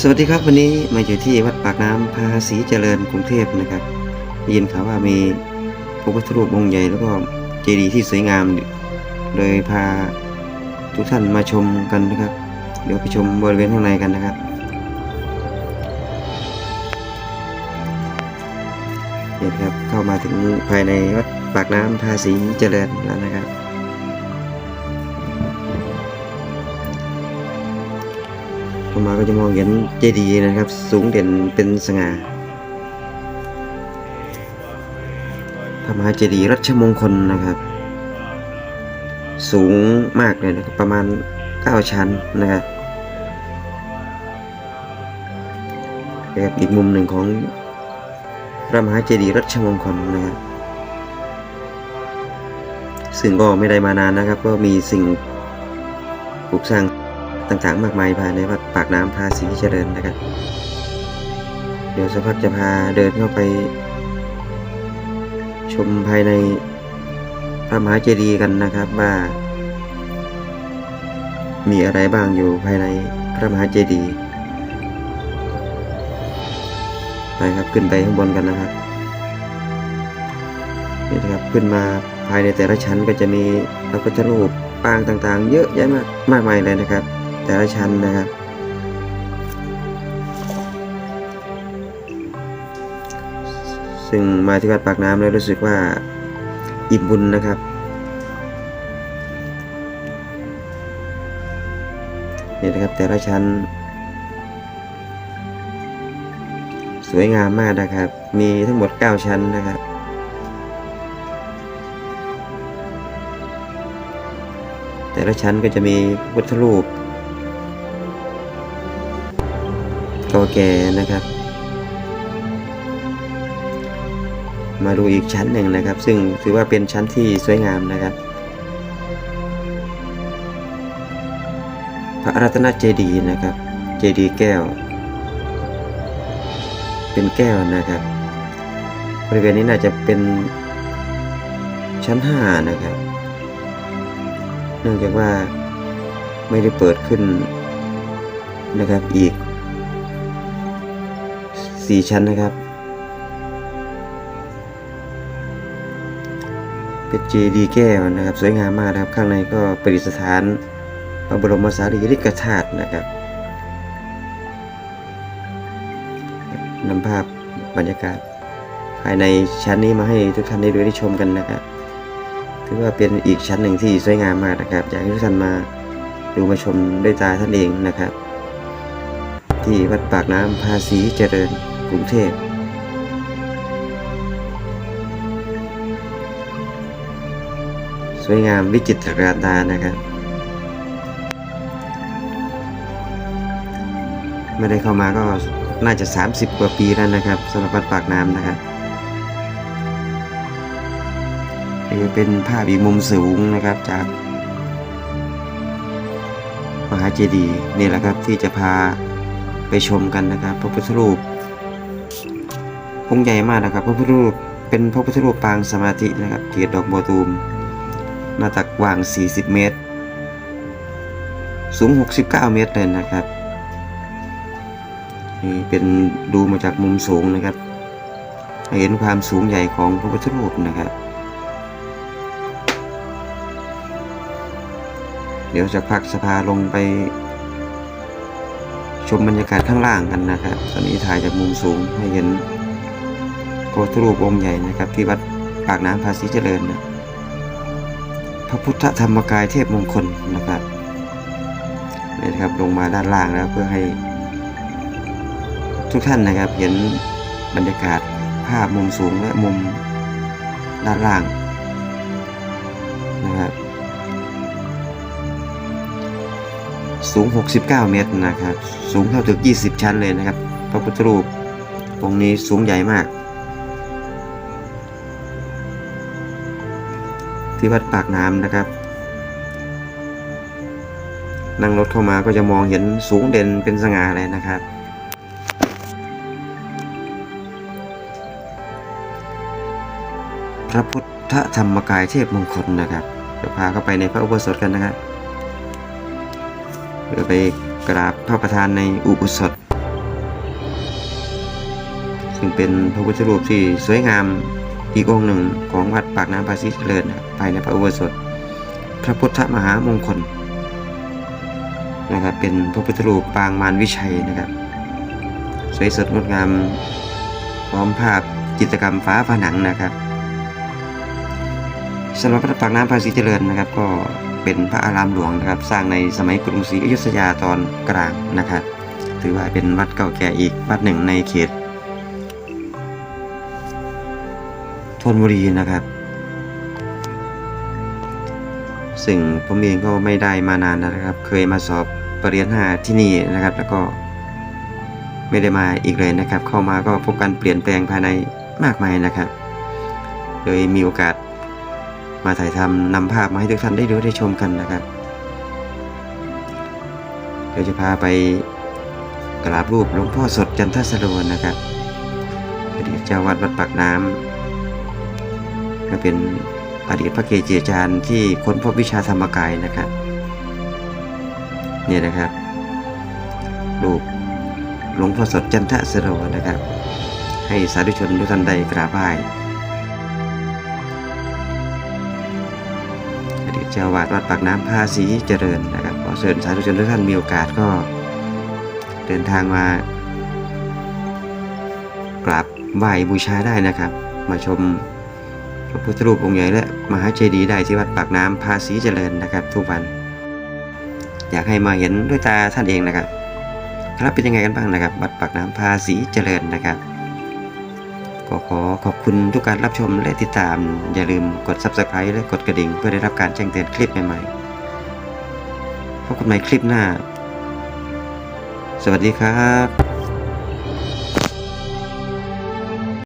สวัสดีครับวันนี้มาอยู่ที่วัดปากน้ำภาษีเจริญกรุงเทพนะครับได้ยินข่าวว่ามีพระพุทธรูปองค์ใหญ่แล้วก็เจดีย์ที่สวยงามเลยพาทุกท่านมาชมกันนะครับ เดี๋ยวไปชมบริเวณข้างในกันนะครับนี่ครับเข้ามาถึงภายในวัดปากน้ำภาษีเจริญแล้วนะครับ เข้ามาก็จะมองเห็นเจดีย์นะครับ สูงเด่นเป็นสง่าพระมหาเจดีย์รัชมงคลนะครับ สูงมากเลยนะครับประมาณ 9 ชั้นนะครับแบบอีกมุมหนึ่งของพระมหาเจดีย์รัชมงคลนะครับซึ่งก็ไม่ได้มานานนะครับ ก็มีสิ่งปลูกสร้าง ต่างๆ มากมายภายในวัดปากน้ำภาษีเจริญนะครับ เดี๋ยวสักพักจะพาเดินเข้าไป ชมภายในพระมหาเจดีย์กันนะครับว่า มีอะไรบ้างอยู่ภายในพระมหาเจดีย์ไปครับขึ้นไปข้างบนกันนะครับนี่นะครับขึ้นมาภายในแต่ละชั้นก็จะมีพระพุทธรูปปางต่างๆ เยอะแยะมากมากมายเลยนะครับ แต่ละชั้นนะครับ ซึ่งมาที่วัดปากน้ำแล้วรู้สึกว่าอิ่มบุญนะครับ นี่นะครับแต่ละชั้น สวยงามมากนะครับ มีทั้งหมด 9 ชั้นนะครับแต่ละชั้นก็จะมีพุทธรูป ก่าแก่นะครับ มาดูอีกชั้นหนึ่งนะครับ ซึ่งถือว่าเป็นชั้นที่สวยงามนะครับ พระรัตนเจดีย์นะครับ เจดีย์แก้ว เป็นแก้วนะครับบริเวณนี้น่าจะเป็นชั้นห้านะครับ เนื่องจากว่าไม่ได้เปิดขึ้นนะครับอีก สี่ชั้นนะครับ เป็นเจดีแก้วนะครับ สวยงามมากนะครับ ข้างในก็ประดิษฐานพระบรมสารีริกธาตุนะครับนำภาพบรรยากาศ ภายในชั้นนี้มาให้ทุกท่านได้ดูได้ชมกันนะครับถือว่าเป็นอีกชั้นหนึ่งที่สวยงามมากนะครับอยากให้ทุกท่านมาดูมาชมด้วยตาท่านเองนะครับ ที่วัดปากน้ำภาษีเจริญ กรุงเทพ สวยงามวิจิตรการตานะครับ ไม่ได้เข้ามาก็น่าจะ 30 กว่าปีแล้วนะครับสำหรับวัดปากน้ำนะครับเป็นภาพอีกมุมสูงนะครับจากมหาเจดีย์นี่แหละครับที่จะพาไปชมกันนะครับ พระพุทธรูป องค์ใหญ่มากนะครับพระพุทธรูปเป็นพระพุทธรูปปางสมาธินะครับเกียรติดอกบัวตูมหน้าตักกว้าง 40 เมตร สูง 69 เมตรเลยนะครับนี่เป็นดูมาจากมุมสูงนะครับหเห็นความสูงใหญ่ของพระพุทธรูปนะครับ เดี๋ยวจะพักสภาลงไป ชมบรรยากาศข้างล่างกันนะครับ ตอนนี้ถ่ายจากมุมสูงให้เห็น พระพุทธรูปองค์ใหญ่นะครับ ที่วัดปากน้ำภาษีเจริญนะพระพุทธธรรมกายเทพมงคลนะครับนี่นะครับลงมาด้านล่างแล้วเพื่อให้ ทุกท่านนะครับเห็นบรรยากาศภาพมุมสูงและมุมด้านล่างนะครับสูง 69 เมตรนะครับ สูงเท่าตึก 20 ชั้นเลยนะครับ พระพุทธรูปองค์นี้สูงใหญ่มาก ที่วัดปากน้ำนะครับ นั่งรถเข้ามาก็จะมองเห็นสูงเด่นเป็นสง่าเลยนะครับ พระพุทธธรรมกายเทพมงคลนะครับเดี๋ยวพาเข้าไปในพระอุโบสถกันนะครับเพื่อไปกราบพระประธานในอุโบสถซึ่งเป็นพระพุทธรูปที่สวยงาม อีกองค์หนึ่งของวัดปากน้ำภาษีเจริญนะครับภายในพระอุโบสถ พระพุทธมหามงคลนะครับเป็นพระพุทธรูปปางมารวิชัยนะครับ สวยสดงดงามพร้อมภาพจิตรกรรมฝาผนังนะครับสำหรับพระปากน้ำภาษีเจริญนะครับ ก็เป็นพระอารามหลวงนะครับ สร้างในสมัยกรุงศรีอยุธยาตอนกลางนะครับ ถือว่าเป็นวัดเก่าแก่อีกวัดหนึ่งในเขต ธนบุรีนะครับ ซึ่งผมเองก็ไม่ได้มานานนะครับ เคยมาสอบปรริญญาที่นี่นะครับ แล้วก็ไม่ได้มาอีกเลยนะครับ เข้ามาก็พบการเปลี่ยนแปลงภายในมากมายนะครับโดยมีโอกาสมาถ่ายทำนำภาพมาให้ทุกท่านได้ดูได้ชมกันนะครับเดี๋ยวจะพาไปกราบรูปหลวงพ่อสดจันทสโรนะครับอดีตเจ้าวัดวัดปากน้ำ ก็เป็นอดีตพระเกจิอาจารย์ที่ค้นพบวิชาธรรมกายนะครับเนี่ยนะครับรูปหลวงพ่อสดจันทสโรนะครับ ให้สาธุชนทุกท่านได้กราบไหว้อดีตเจ้าวาดวัดปากน้ำภาษีเจริญนะครับขอเชิญสาธุชนทุกท่านมีโอกาสก็เดินทางมากราบไหว้บูชาได้นะครับ มาชม พระพุทธรูปองค์ใหญ่และมหาเจดีย์ได้ที่วัดปากน้ำภาษีเจริญนะครับ ทุกวัน อยากให้มาเห็นด้วยตาท่านเองนะครับ ครับเป็นยังไงกันบ้างนะครับ วัดปากน้ำภาษีเจริญนะครับก็ขอขอบคุณทุกการรับชมและติดตาม อย่าลืมกด subscribe และกดกระดิ่ง เพื่อได้รับการแจ้งเตือนคลิปใหม่ๆพบกันใหม่คลิปหน้า สวัสดีครับ